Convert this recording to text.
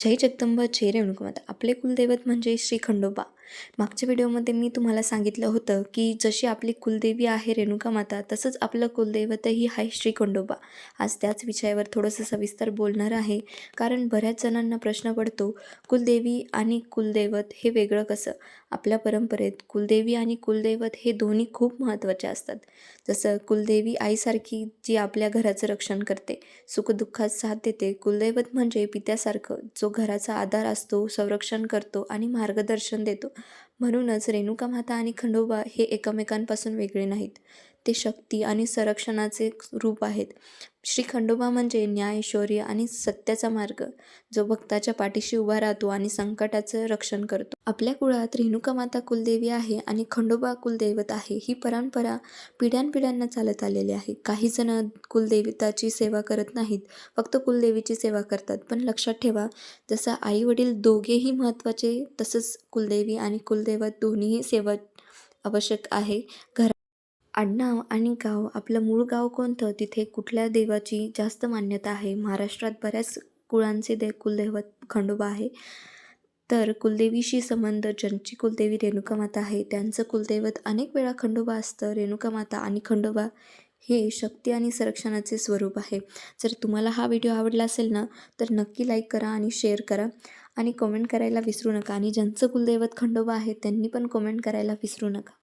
जय जगदंबा जय रेणुकामाता आपले कुलदैवत म्हणजे श्री खंडोबा. मागच्या व्हिडिओमध्ये मी तुम्हाला सांगितलं होतं की जशी आपली कुलदेवी आहे रेणुका माता तसंच आपलं कुलदैवतही आहे श्री खंडोबा आज त्याच विषयावर थोडंसं सविस्तर बोलणार आहे. कारण बऱ्याच जणांना प्रश्न पडतो कुलदेवी आणि कुलदैवत हे वेगळं कसं? आपल्या परंपरेत कुलदेवी आणि कुलदैवत हे दोन्ही खूप महत्त्वाचे असतात. जसं कुलदेवी आईसारखी जी आपल्या घराचं रक्षण करते सुखदुःखात साथ देते कुलदैवत म्हणजे पित्यासारखं जो घराचा आधार असतो संरक्षण करतो आणि मार्गदर्शन देतो. म्हणूनच रेणुका माता आणि खंडोबा हे एकमेकांपासून वेगळे नाहीत. ते शक्ती आणि संरक्षणाचे रूप आहेत. श्री खंडोबा म्हणजे न्याय शौर्य आणि सत्याचा मार्ग जो भक्ताच्या पाठीशी उभा राहतो आणि संकटाचं रक्षण करतो. आपल्या कुळात रेणुका माता कुलदेवी आहे आणि खंडोबा कुलदैवत आहे. ही परंपरा पिढ्यानपिढ्यांना चालत आलेली आहे. काही जण कुलदेवताची सेवा करत नाहीत फक्त कुलदेवीची सेवा करतात. पण लक्षात ठेवा जसं आई वडील दोघेही महत्त्वाचे तसंच कुलदेवी आणि कुलदैवत दोन्हीही सेवा आवश्यक आहे. घर आडनाव आणि गाव. आपलं मूळ गाव कोणतं? तिथे कुठल्या देवाची जास्त मान्यता आहे? महाराष्ट्रात बऱ्याच कुळांचे दे कुलदैवत खंडोबा आहे. तर कुलदेवीशी संबंध ज्यांची कुलदेवी रेणुका माता आहे त्यांचं कुलदैवत अनेक वेळा खंडोबा असतं. रेणुका माता आणि खंडोबा हे शक्ती आणि संरक्षणाचे स्वरूप आहे. जर तुम्हाला हा व्हिडिओ आवडला असेल ना तर नक्की लाईक करा आणि शेअर करा. आणि कमेंट करायला विसरू नका. आणि ज्यांचं कुलदैवत खंडोबा आहे त्यांनी पण कमेंट करायला विसरू नका.